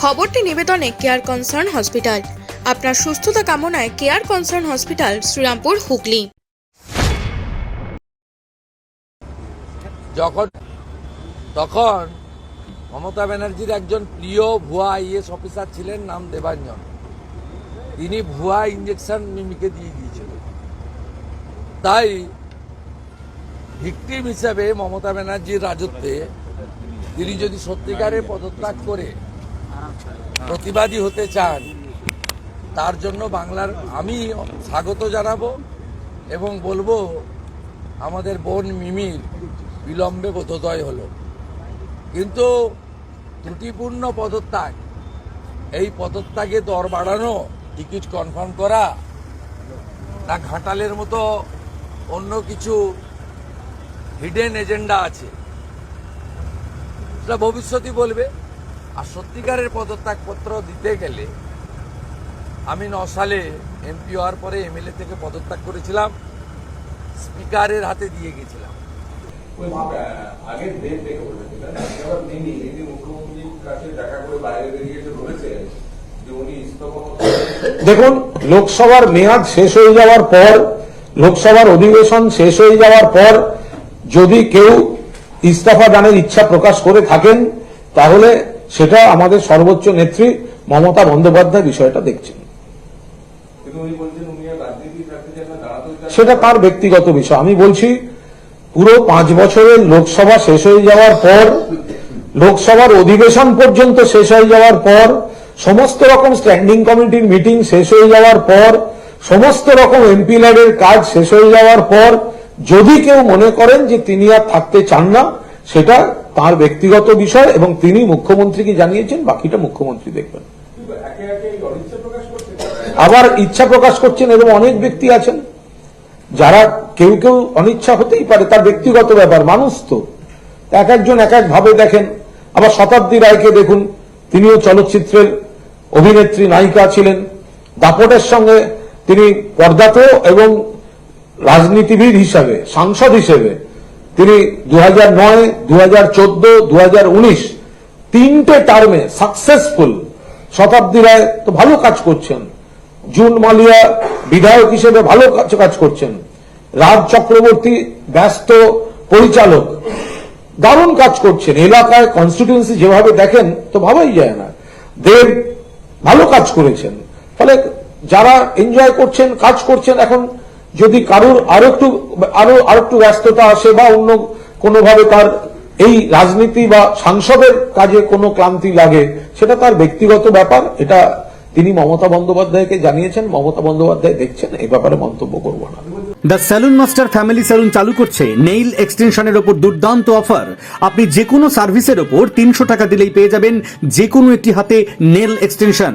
খবরটি নিবেদনে care concern hospital আপনার সুস্থতা কামনায় care concern hospital Srirampur, Hooghly. যখন, তখন মমতা ব্যানার্জির একজন প্রিয় ভুয়া আইএস অফিসার ছিলেন, নাম দেবাঞ্জন। তিনি ভুয়া ইঞ্জেকশন মিমিকে দিয়ে দিয়েছিল। তাই ভিকটিম হিসাবে মমতা ব্যানার্জির রাজত্বে তিনি যদি সত্যিকারে পদত্যাগ করে প্রতিবাদী হতে চান, তার জন্য বাংলার আমি স্বাগত জানাব এবং বলব আমাদের বোন মিমির বিলম্বে বোধোদয় হলো। কিন্তু ত্রুটিপূর্ণ পদত্যাগ, এই পদত্যাগে দর বাড়ানো, টিকিট কনফার্ম করা, না ঘাটালের মতো অন্য কিছু হিডেন এজেন্ডা আছে, সেটা ভবিষ্যতই বলবে। আর সত্যিকারের পদত্যাগপত্র দিতে গেলে আমি ন সালে এমপি হওয়ার পরে এমএলএ থেকে পদত্যাগ করেছিলাম স্পিকারের হাতে দিয়ে গেছিলাম। দেখুন লোকসভার মেয়াদ শেষ হয়ে যাওয়ার পর লোকসভার অধিবেশন শেষ হয়ে যাওয়ার পর যদি কেউ ইস্তফা দানের ইচ্ছা প্রকাশ করে থাকেন তাহলে সেটা আমাদের সর্বোচ্চ নেত্রী মমতা বন্দ্যোপাধ্যায় বিষয়টা দেখছেন। সেটা তার ব্যক্তিগত বিষয় আমি বলছি পুরো পাঁচ বছরের লোকসভা শেষ হয়ে যাওয়ার পর লোকসভার অধিবেশন পর্যন্ত শেষ হয়ে যাওয়ার পর সমস্ত রকম স্ট্যান্ডিং কমিটির মিটিং শেষ হয়ে যাওয়ার পর সমস্ত রকম এমপি ল্যাডের কাজ শেষ হয়ে যাওয়ার পর যদি কেউ মনে করেন যে তিনি আর থাকতে চান না সেটা তার ব্যক্তিগত বিষয় এবং তিনি মুখ্যমন্ত্রীকে জানিয়েছেন, বাকিটা মুখ্যমন্ত্রী দেখবেন। আবার ইচ্ছা প্রকাশ করছেন এরকম অনেক ব্যক্তি আছেন, যারা কেউ কেউ অনিচ্ছা হতেই পারে, তার ব্যক্তিগত ব্যাপার, মানুষ তো। এক একজন এক এক ভাবে দেখেন। আবার শতাব্দী রায়কে দেখুন, তিনিও চলচ্চিত্রের অভিনেত্রী, নায়িকা ছিলেন। দাপটের সঙ্গে তিনি পর্দাতেও এবং রাজনীতিবিদ হিসাবে, সাংসদ হিসেবে তিনি দু হাজার নয় দু হাজার চোদ্দ দু হাজার উনিশ তিনটে টার্মে সাকসেসফুল শতাব্দী রায় তো ভালো কাজ করছেন। জুন মালিয়া বিধায়ক হিসেবে ভালো কাজ করছেন। রাজ চক্রবর্তী ব্যস্ত পরিচালক দারুণ কাজ করছেন। এলাকায় কনস্টিটিউন্সি যেভাবে দেখেন তো ভাবাই যায় না। দেব ভালো কাজ করেছেন। ফলে যারা এনজয় করছেন, কাজ করছেন, এখন যদি কারোর আরও একটু, আরও আরও একটু ব্যস্ততা আসে বা অন্য কোনোভাবে তার এই রাজনীতি বা সাংসদের কাজে কোনো ক্লান্তি লাগে, সেটা তার ব্যক্তিগত ব্যাপার। এটা তিনি মমতা বন্দ্যোপাধ্যায়কে জানিয়েছেন। মমতা বন্দ্যোপাধ্যায় দেখছেন, এই ব্যাপারে মন্তব্য করব না। The salon master family salon চালু করছে। নেইল এক্সটেনশনের ওপর দুর্দান্ত অফার আপনি যে কোনো সার্ভিসের ওপর তিনশো টাকা দিলেই পেয়ে যাবেন যে কোনো একটি হাতে নেল এক্সটেনশন